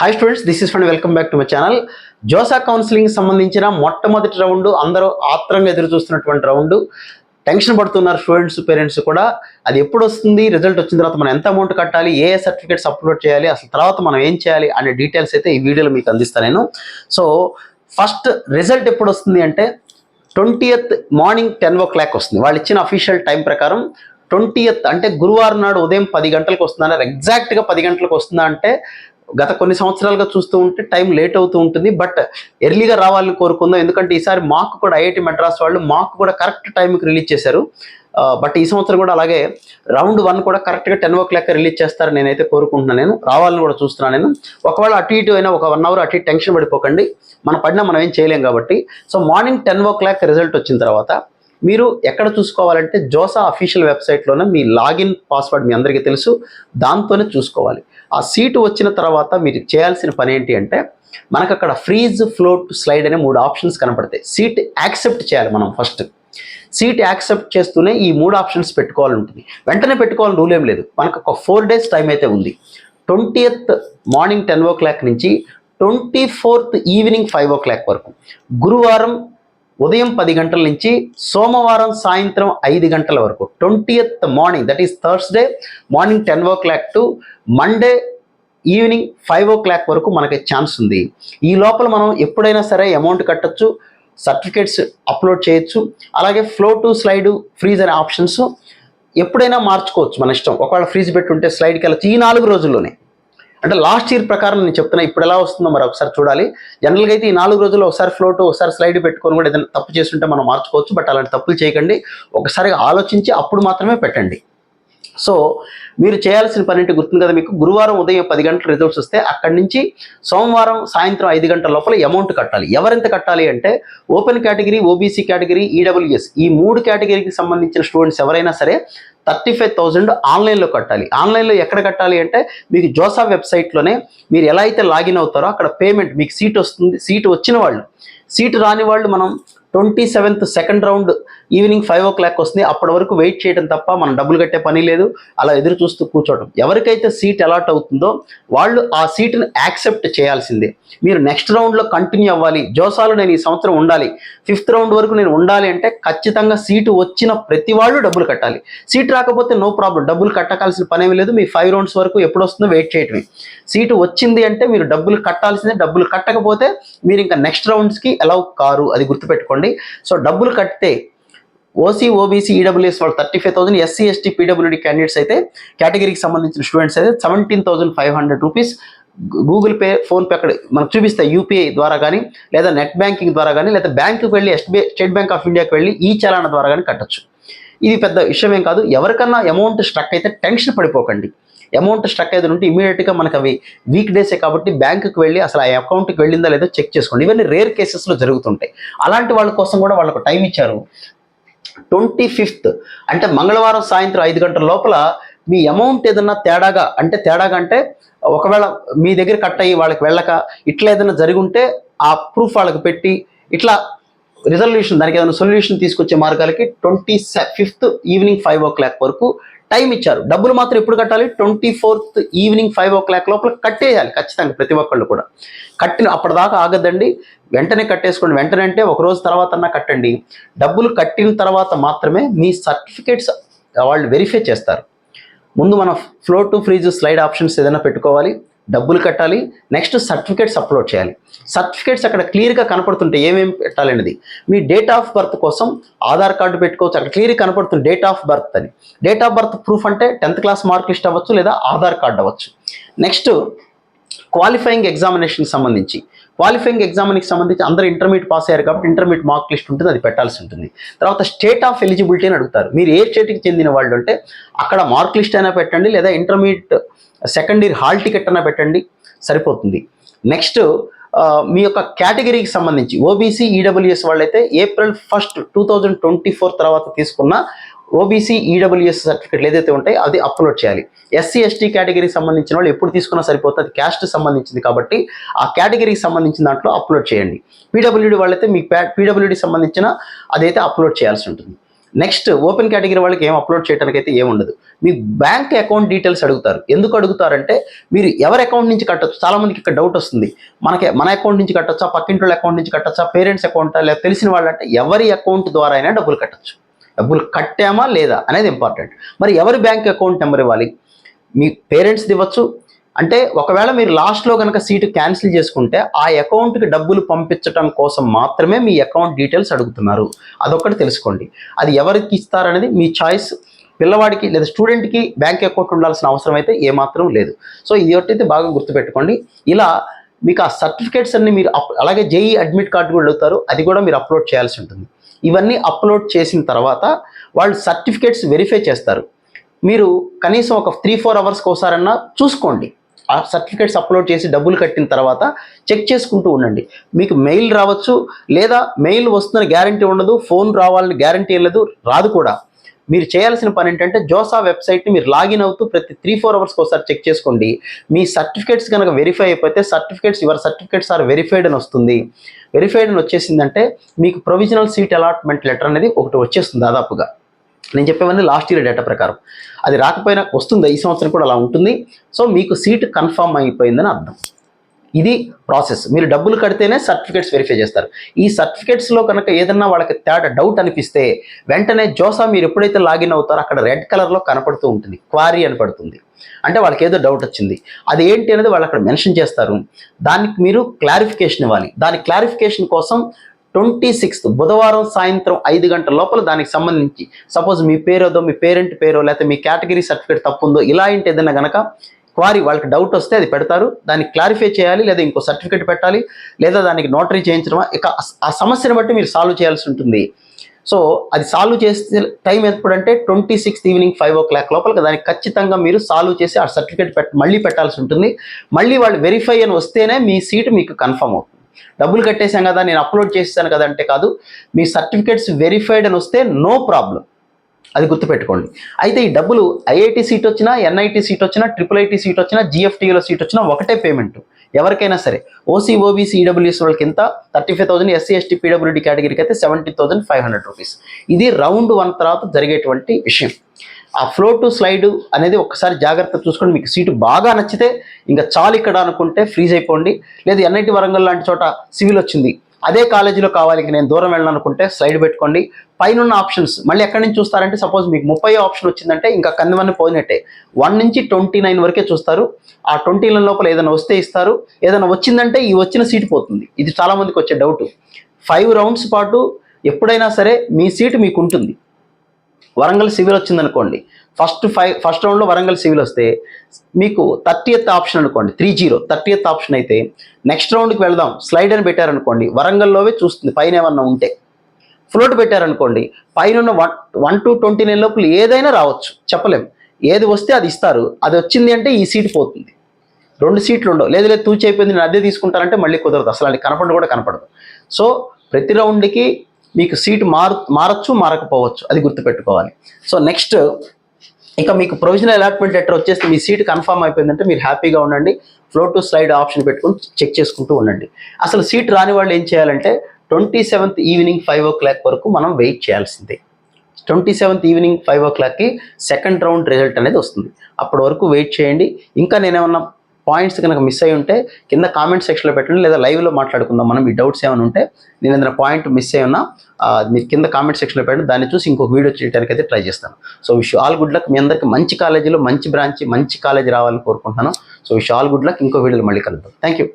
Hi students this is fund welcome back to my channel JoSAA counselling సంబంధించిన మొట్టమొదటి round అందరూ ఆత్రంగా ఎదురు చూస్తున్నటువంటి రౌండ్ టెన్షన్ పడుతున్నారు స్టూడెంట్స్ పేరెంట్స్ కూడా. అది ఎప్పుడు వస్తుంది? రిజల్ట్ వచ్చిన తర్వాత మనం ఎంత అమౌంట్ కట్టాలి? ఏ సర్టిఫికేట్స్ అప్లోడ్ చేయాలి? అసలు తర్వాత మనం ఏం చేయాలి? అనే డీటెయిల్స్ అయితే ఈ వీడియోలో మీకు అందిస్తాను నేను. సో ఫస్ట్ రిజల్ట్ ఎప్పుడు వస్తుంది అంటే twentieth morning ten o'clock వస్తుంది. వాళ్ళు ఇచ్చిన అఫీషియల్ టైం ప్రకారం ట్వంటీయత్ అంటే గురువారం నాడు ఉదయం పది గంటలకు వస్తుందా? ఎగ్జాక్ట్గా పది గంటలకు వస్తుందా అంటే గత కొన్ని సంవత్సరాలుగా చూస్తూ ఉంటే టైం లేట్ అవుతూ ఉంటుంది బట్ ఎర్లీగా రావాలని కోరుకుందాం. ఎందుకంటే ఈసారి మాకు కూడా ఐఐటి మెడ్రాస్ వాళ్ళు మాకు కూడా కరెక్ట్ టైంకి రిలీజ్ చేశారు. బట్ ఈ సంవత్సరం కూడా అలాగే రౌండ్ వన్ కూడా కరెక్ట్గా టెన్ ఓ క్లాక్ రిలీజ్ చేస్తారని నేనైతే కోరుకుంటున్నాను నేను. రావాలని కూడా చూస్తున్నాను నేను. ఒకవేళ అటు ఇటు అయినా ఒక వన్ అవర్ అటు ఇటు టెన్షన్ పడిపోకండి. మన పడినా మనం ఏం చేయలేం కాబట్టి. So morning ten o'clock result వచ్చిన తర్వాత మీరు ఎక్కడ చూసుకోవాలంటే జోసా అఫీషియల్ వెబ్సైట్లోనే మీ లాగిన్ పాస్వర్డ్ మీ అందరికీ తెలుసు. దాంతోనే చూసుకోవాలి. ఆ సీటు వచ్చిన తర్వాత మీరు చేయాల్సిన పని ఏంటి అంటే మనకు అక్కడ ఫ్రీజ్ ఫ్లోట్ స్లైడ్ అనే మూడు ఆప్షన్స్ కనపడతాయి. సీట్ యాక్సెప్ట్ చేయాలి మనం ఫస్ట్. సీట్ యాక్సెప్ట్ చేస్తూనే ఈ మూడు ఆప్షన్స్ పెట్టుకోవాలి ఉంటుంది. వెంటనే పెట్టుకోవాలని రూల్ ఏం లేదు. మనకు ఒక ఫోర్ డేస్ టైం అయితే ఉంది. Twentieth morning ten o'clock నుంచి twenty fourth evening five o'clock వరకు. గురువారం ఉదయం పది గంటల నుంచి సోమవారం సాయంత్రం ఐదు గంటల వరకు twentieth morning that is Thursday morning ten o'clock to Monday evening five o'clock వరకు మనకి ఛాన్స్ ఉంది. ఈ లోపల మనం ఎప్పుడైనా సరే అమౌంట్ కట్టొచ్చు సర్టిఫికేట్స్ అప్లోడ్ చేయొచ్చు అలాగే ఫ్లో టు స్లైడ్ ఫ్రీజ్ అనే ఆప్షన్స్ ఎప్పుడైనా మార్చుకోవచ్చు మన ఇష్టం. ఒకవేళ ఫ్రీజ్ పెట్టుంటే స్లైడ్కి వెళ్ళచ్చు. ఈ నాలుగు రోజుల్లోనే. అంటే లాస్ట్ ఇయర్ ప్రకారం నేను చెప్తున్నా ఇప్పుడు ఎలా వస్తుందో మరి ఒకసారి చూడాలి. జనరల్గా అయితే ఈ నాలుగు రోజుల్లో ఒకసారి ఫ్లోట్ ఒకసారి స్లైడ్ పెట్టుకొని కూడా ఏదైనా తప్పు చేస్తుంటే మనం మార్చుకోవచ్చు బట్ అలాంటి తప్పులు చేయకండి. ఒకసారి ఆలోచించి అప్పుడు మాత్రమే పెట్టండి. సో మీరు చేయాల్సిన పని అంటే గుర్తుంది కదా మీకు? గురువారం ఉదయం పది గంటల రిజల్ట్స్ వస్తే అక్కడి నుంచి సోమవారం సాయంత్రం ఐదు గంటల లోపల అమౌంట్ కట్టాలి. ఎవరెంత కట్టాలి అంటే open category OBC category EWS ఈ మూడు కేటగిరీకి సంబంధించిన స్టూడెంట్స్ ఎవరైనా సరే థర్టీ ఫైవ్ థౌజండ్ ఆన్లైన్లో కట్టాలి. ఆన్లైన్లో ఎక్కడ కట్టాలి అంటే మీకు జోసా వెబ్సైట్లోనే మీరు ఎలా అయితే లాగిన్ అవుతారో అక్కడ పేమెంట్ మీకు సీట్ వస్తుంది సీట్ వచ్చిన వాళ్ళు. సీట్ రాని వాళ్ళు మనం twenty seventh second round evening five o'clock వస్తుంది. అప్పటి వరకు వెయిట్ చేయడం తప్ప మనం డబ్బులు కట్టే పని లేదు. అలా ఎదురు చూస్తూ కూర్చోవడం ఎవరికైతే సీట్ అలాట్ అవుతుందో వాళ్ళు ఆ సీటును యాక్సెప్ట్ చేయాల్సిందే. మీరు నెక్స్ట్ రౌండ్లో కంటిన్యూ అవ్వాలి. జోసాలో నేను ఈ సంవత్సరం ఉండాలి. ఫిఫ్త్ రౌండ్ వరకు నేను ఉండాలి అంటే ఖచ్చితంగా సీటు వచ్చిన ప్రతి వాళ్ళు డబ్బులు కట్టాలి. సీట్ రాకపోతే నో ప్రాబ్లం డబ్బులు కట్టకాల్సిన పనేమి లేదు. మీ ఫైవ్ రౌండ్స్ వరకు ఎప్పుడు వస్తుందో వెయిట్ చేయటమే. సీటు వచ్చింది అంటే మీరు డబ్బులు కట్టాల్సిందే. డబ్బులు కట్టకపోతే మీరు ఇంకా నెక్స్ట్ రౌండ్స్కి అలౌ కారు. అది గుర్తుపెట్టుకోండి. సో డబ్బులు కట్టితే ఓసీ ఓబీసీ ఈడబ్ల్యూఎస్ వాళ్ళు thirty five thousand SC ST PWD candidates అయితే కేటగిరీకి సంబంధించిన స్టూడెంట్స్ అయితే seventeen thousand five hundred rupees Google Pay PhonePe అక్కడ మనకు చూపిస్తాయి యూపీఐ ద్వారా కానీ లేదా నెట్ బ్యాంకింగ్ ద్వారా కానీ లేదా బ్యాంకుకి వెళ్ళి ఎస్బీఐ స్టేట్ బ్యాంక్ ఆఫ్ ఇండియాకి వెళ్ళి ఈ చలాన ద్వారా కానీ కట్టొచ్చు. ఇది పెద్ద విషయం ఏం కాదు. ఎవరికన్నా అమౌంట్ స్ట్రక్ అయితే టెన్షన్ పడిపోకండి. అమౌంట్ స్ట్రక్ అయితే ఉంటే ఇమీడియట్గా మనకు అవి వీక్ డేసే కాబట్టి బ్యాంకుకి వెళ్ళి అసలు ఆ అకౌంట్కి వెళ్ళిందా లేదో చెక్ చేసుకోండి. ఇవన్నీ రేర్ కేసెస్లో జరుగుతుంటాయి. అలాంటి వాళ్ళ కోసం కూడా వాళ్ళకు టైం ఇచ్చారు. ట్వంటీ ఫిఫ్త్ అంటే మంగళవారం సాయంత్రం ఐదు గంటల లోపల మీ అమౌంట్ ఏదన్నా తేడాగా అంటే తేడాగా అంటే ఒకవేళ మీ దగ్గర కట్ అయ్యి వాళ్ళకి వెళ్ళక ఇట్లా ఏదైనా జరిగి ఉంటే ఆ ప్రూఫ్ వాళ్ళకి పెట్టి ఇట్లా రిజల్యూషన్ దానికి ఏదైనా సొల్యూషన్ తీసుకొచ్చే మార్గాలకి twenty fifth evening five o'clock వరకు టైం ఇచ్చారు. డబ్బులు మాత్రం ఎప్పుడు కట్టాలి? Twenty fourth evening five o'clock లోపల కట్టేయాలి ఖచ్చితంగా ప్రతి ఒక్కళ్ళు కూడా. కట్టిన అప్పటిదాకా ఆగద్దండి. వెంటనే కట్టేసుకోండి. వెంటనే అంటే ఒక రోజు తర్వాత కట్టండి. డబ్బులు కట్టిన తర్వాత మాత్రమే మీ సర్టిఫికేట్స్ వాళ్ళు వెరిఫై చేస్తారు. ముందు మనం float freeze slide options ఏదైనా పెట్టుకోవాలి. డబ్బులు కట్టాలి నెక్స్ట్ సర్టిఫికేట్స్ అప్లోడ్ చేయాలి. సర్టిఫికేట్స్ అక్కడ క్లియర్గా కనపడుతుంటే ఏమేమి పెట్టాలనేది. మీ డేట్ ఆఫ్ బర్త్ కోసం ఆధార్ కార్డు పెట్టుకోవచ్చు. అక్కడ క్లియర్గా కనపడుతుంది డేట్ ఆఫ్ బర్త్ అని. డేట్ ఆఫ్ బర్త్ ప్రూఫ్ అంటే టెన్త్ క్లాస్ మార్క్ లిస్ట్ అవ్వచ్చు లేదా ఆధార్ కార్డు అవ్వచ్చు. నెక్స్ట్ క్వాలిఫైయింగ్ ఎగ్జామినేషన్కి సంబంధించి. క్వాలిఫైయింగ్ ఎగ్జామ్కి సంబంధించి అందరూ ఇంటర్మీడియట్ పాస్ అయ్యారు కాబట్టి ఇంటర్మీడియట్ మార్క్ లిస్ట్ ఉంటుంది అది పెట్టాల్సి ఉంటుంది. తర్వాత స్టేట్ ఆఫ్ ఎలిజిబిలిటీ అని అడుగుతారు. మీరు ఏ స్టేట్కి చెందిన వాళ్ళు అంటే అక్కడ మార్క్ లిస్ట్ అయినా పెట్టండి లేదా intermediate second year hall ticket అయినా పెట్టండి సరిపోతుంది. నెక్స్ట్ మీ యొక్క కేటగిరీకి సంబంధించి ఓబీసీ ఈడబ్ల్యూఎస్ వాళ్ళైతే April first two thousand twenty four తర్వాత తీసుకున్న ఓబీసీ ఈడబ్ల్యూఎస్ సర్టిఫికెట్లు ఏదైతే ఉంటాయో అది అప్లోడ్ చేయాలి. ఎస్సీ ఎస్టీ కేటగిరీకి సంబంధించిన వాళ్ళు ఎప్పుడు తీసుకున్నా సరిపోతుంది అది క్యాస్ట్ సంబంధించింది కాబట్టి ఆ కేటగిరీకి సంబంధించిన దాంట్లో అప్లోడ్ చేయండి. పీడబ్ల్యూడి వాళ్ళైతే మీ పీడబ్ల్యూడి సంబంధించిన అదైతే అప్లోడ్ చేయాల్సి ఉంటుంది. నెక్స్ట్ ఓపెన్ కేటగిరీ వాళ్ళకి ఏం అప్లోడ్ చేయడానికి అయితే ఏముండదు మీ బ్యాంక్ అకౌంట్ డీటెయిల్స్ అడుగుతారు. ఎందుకు అడుగుతారంటే మీరు ఎవరి అకౌంట్ నుంచి కట్టొచ్చు? చాలా మందికి ఇక్కడ డౌట్ వస్తుంది. మనకి మన అకౌంట్ నుంచి కట్టొచ్చా? పక్కింటి వాళ్ళ అకౌంట్ నుంచి కట్టొచ్చా? పేరెంట్స్ అకౌంటా లేదా తెలిసిన వాళ్ళంటే ఎవరి అకౌంట్ ద్వారా అయినా డబ్బులు కట్టొచ్చు. డబ్బులు కట్టామా లేదా అనేది ఇంపార్టెంట్ మరి ఎవరి బ్యాంక్ అకౌంట్ నెంబర్ ఇవ్వాలి? మీ పేరెంట్స్ది ఇవ్వచ్చు అంటే ఒకవేళ మీరు లాస్ట్లో కనుక సీటు క్యాన్సిల్ చేసుకుంటే ఆ అకౌంట్కి డబ్బులు పంపించడం కోసం మాత్రమే మీ అకౌంట్ డీటెయిల్స్ అడుగుతున్నారు. అదొకటి తెలుసుకోండి. అది ఎవరికి ఇస్తారనేది మీ చాయిస్ పిల్లవాడికి లేదా స్టూడెంట్కి బ్యాంక్ అకౌంట్ ఉండాల్సిన అవసరం అయితే ఏమాత్రం లేదు. సో ఇది ఒకటైతే బాగా గుర్తుపెట్టుకోండి. ఇలా మీకు ఆ సర్టిఫికేట్స్ అన్ని మీరు అప్- అలాగే జేఈ అడ్మిట్ కార్డు కూడా అడుగుతారు. అది కూడా మీరు అప్లోడ్ చేయాల్సి ఉంటుంది. ఇవన్నీ అప్లోడ్ చేసిన తర్వాత వాళ్ళు సర్టిఫికేట్స్ వెరిఫై చేస్తారు. మీరు కనీసం ఒక త్రీ ఫోర్ అవర్స్కి ఒకసారన్నా చూసుకోండి. ఆ సర్టిఫికేట్స్ అప్లోడ్ చేసి డబ్బులు కట్టిన తర్వాత చెక్ చేసుకుంటూ ఉండండి. మీకు మెయిల్ రావచ్చు లేదా మెయిల్ వస్తున్న గ్యారంటీ ఉండదు ఫోన్ రావాలని గ్యారంటీ లేదు రాదు కూడా. మీరు చేయాల్సిన పని ఏంటంటే జోసా వెబ్సైట్ని మీరు లాగిన్ అవుతూ ప్రతి త్రీ ఫోర్ అవర్స్కి ఒకసారి చెక్ చేసుకోండి. మీ సర్టిఫికేట్స్ కనుక వెరిఫై అయిపోతే certificates your certificates are verified అని వస్తుంది. వెరిఫైడ్ అని వచ్చేసిందంటే మీకు ప్రొవిజనల్ సీట్ అలాట్మెంట్ లెటర్ అనేది ఒకటి వచ్చేస్తుంది దాదాపుగా. నేను చెప్పేవన్నీ లాస్ట్ ఇయర్ డేటా ప్రకారం. అది రాకపోయినా వస్తుంది? ఈ సంవత్సరం కూడా అలా ఉంటుంది. సో మీకు సీట్ కన్ఫర్మ్ అయిపోయిందని అర్థం. ఇది ప్రాసెస్ మీరు డబ్బులు కడితేనే సర్టిఫికేట్స్ వెరిఫై చేస్తారు. ఈ సర్టిఫికేట్స్లో కనుక ఏదన్నా వాళ్ళకి తేడా డౌట్ అనిపిస్తే వెంటనే జోసా మీరు ఎప్పుడైతే లాగిన్ అవుతారో అక్కడ రెడ్ కలర్లో కనపడుతూ ఉంటుంది. క్వారీ అని పడుతుంది. అంటే వాళ్ళకి ఏదో డౌట్ వచ్చింది. అది ఏంటి అనేది వాళ్ళు అక్కడ మెన్షన్ చేస్తారు. దానికి మీరు క్లారిఫికేషన్ ఇవ్వాలి. దాని క్లారిఫికేషన్ కోసం ట్వంటీ సిక్స్త్ బుధవారం సాయంత్రం ఐదు గంటల లోపల దానికి సంబంధించి సపోజ్ మీ పేరోదో మీ పేరెంట్ పేరో లేకపోతే మీ కేటగిరీ సర్టిఫికేట్ తప్పు ఉందో ఇలా ఏంటి ఏదైనా గనక క్వారీ వాళ్ళకి డౌట్ వస్తే అది పెడతారు. దాన్ని క్లారిఫై చేయాలి లేదా ఇంకో సర్టిఫికేట్ పెట్టాలి లేదా దానికి నోటరీ చేయించడమా ఇక ఆ సమస్యను బట్టి మీరు సాల్వ్ చేయాల్సి ఉంటుంది. సో అది సాల్వ్ చేస్తే టైం ఎప్పుడంటే twenty sixth evening five o'clock లోపల దానికి ఖచ్చితంగా మీరు సాల్వ్ చేసి ఆ సర్టిఫికేట్ పెట్ మళ్ళీ పెట్టాల్సి ఉంటుంది. మళ్ళీ వాళ్ళు వెరిఫై అని వస్తేనే మీ సీటు మీకు కన్ఫర్మ్ అవుతుంది. డబ్బులు కట్టేశాం కదా నేను అప్లోడ్ చేసేసాను కదా అంటే కాదు మీ సర్టిఫికేట్స్ వెరిఫైడ్ అని వస్తే నో ప్రాబ్లం అది గుర్తుపెట్టుకోండి. అయితే ఈ డబ్బులు ఐఐటి సీట్ వచ్చినా ఎన్ఐటి సీట్ వచ్చినా ట్రిపుల్ ఐటీ సీట్ వచ్చినా జిఎఫ్టీలో సీట్ వచ్చినా ఒకటే పేమెంట్ ఎవరికైనా సరే ఓసీ ఓబీసీ ఈడబ్ల్యూఎస్ వాళ్ళకి ఎంత? Thirty five thousand SC ST PWD కేటగిరీకి అయితే seventy thousand five hundred rupees ఇది రౌండ్ వన్ తర్వాత జరిగేటువంటి విషయం. ఆ ఫ్లో టు స్లైడ్ అనేది ఒకసారి జాగ్రత్త చూసుకోండి మీకు సీటు బాగా నచ్చితే ఇంకా చాలు ఇక్కడ అనుకుంటే ఫ్రీజ్ అయిపోండి. లేదు ఎన్ఐటి వరంగల్ లాంటి చోట సివిల్ వచ్చింది. అదే కాలేజీలో కావాలి నేను దూరం వెళ్ళాలనుకుంటే స్లైడ్ పెట్టుకోండి. పైన ఆప్షన్స్ మళ్ళీ ఎక్కడి నుంచి చూస్తారంటే సపోజ్ మీకు ముప్పై ఆప్షన్ వచ్చిందంటే ఇంకా కందివన్నీ పోయినట్టే. వన్ నుంచి ట్వంటీ నైన్ వరకే చూస్తారు. ఆ ట్వంటీ నైన్ లోపల ఏదైనా వస్తే ఇస్తారు. ఏదైనా వచ్చిందంటే ఈ వచ్చిన సీట్ పోతుంది. ఇది చాలామందికి వచ్చే డౌట్ ఫైవ్ రౌండ్స్ పాటు ఎప్పుడైనా సరే మీ సీటు మీకు ఉంటుంది. వరంగల్ సివిల్ వచ్చిందనుకోండి. ఫస్ట్ ఫైవ్ ఫస్ట్ రౌండ్లో వరంగల్ సివిల్ వస్తే మీకు థర్టీ ఎత్ ఆప్షన్ అనుకోండి. Three zero thirtieth option అయితే నెక్స్ట్ రౌండ్కి వెళ్దాం. స్లైడ్ అని పెట్టారనుకోండి. వరంగల్లోవే చూస్తుంది. పైన ఏమన్నా ఉంటే. ఫ్లోట్ పెట్టారనుకోండి. పైన one one to twenty nine లోపల ఏదైనా రావచ్చు. చెప్పలేం. ఏది వస్తే అది ఇస్తారు. అది వచ్చింది అంటే ఈ సీట్ పోతుంది. రెండు సీట్లు ఉండవు. లేదు లేదు తూచి అయిపోయింది నేను అదే తీసుకుంటానంటే మళ్ళీ కుదరదు. అసలు అది కనపడదు కూడా కనపడదు. సో ప్రతి రౌండ్కి మీకు సీటు మారు మారచ్చు మారకపోవచ్చు. అది గుర్తుపెట్టుకోవాలి. సో నెక్స్ట్ ఇక మీకు ప్రొవిజనల్ అలాట్మెంట్ లెటర్ వచ్చేసి మీ సీట్ కన్ఫర్మ్ అయిపోయిందంటే మీరు హ్యాపీగా ఉండండి. ఫ్లో టు స్లైడ్ ఆప్షన్ పెట్టుకుని చెక్ చేసుకుంటూ ఉండండి. అసలు సీట్ రాని వాళ్ళు ఏం చేయాలంటే twenty seventh evening five o'clock వరకు మనం వెయిట్ చేయాల్సిందే. ట్వంటీ సెవెంత్ ఈవినింగ్ ఫైవ్ ఓ క్లాక్కి సెకండ్ రౌండ్ రిజల్ట్ అనేది వస్తుంది. అప్పటి వరకు వెయిట్ చేయండి. ఇంకా నేనేమన్నా పాయింట్స్ కనుక మిస్ అయి ఉంటే కింద కామెంట్ సెక్షన్లో పెట్టండి లేదా లైవ్లో మాట్లాడుకుందాం మనం. మీ డౌట్స్ ఏమైనా ఉంటే నేను ఏదైనా పాయింట్ మిస్ అయి ఉన్నా మీరు కింద కామెంట్ సెక్షన్లో పెట్టండి దాన్ని చూసి ఇంకొక వీడియో చేయడానికి అయితే ట్రై చేస్తాను. So wish all good luck మీ అందరికీ మంచి కాలేజీలో మంచి బ్రాంచ్ మంచి కాలేజీ రావాలని కోరుకుంటున్నాను. So wish all good luck ఇంకో వీడియోలో మళ్ళీ కలుద్దాం. Thank you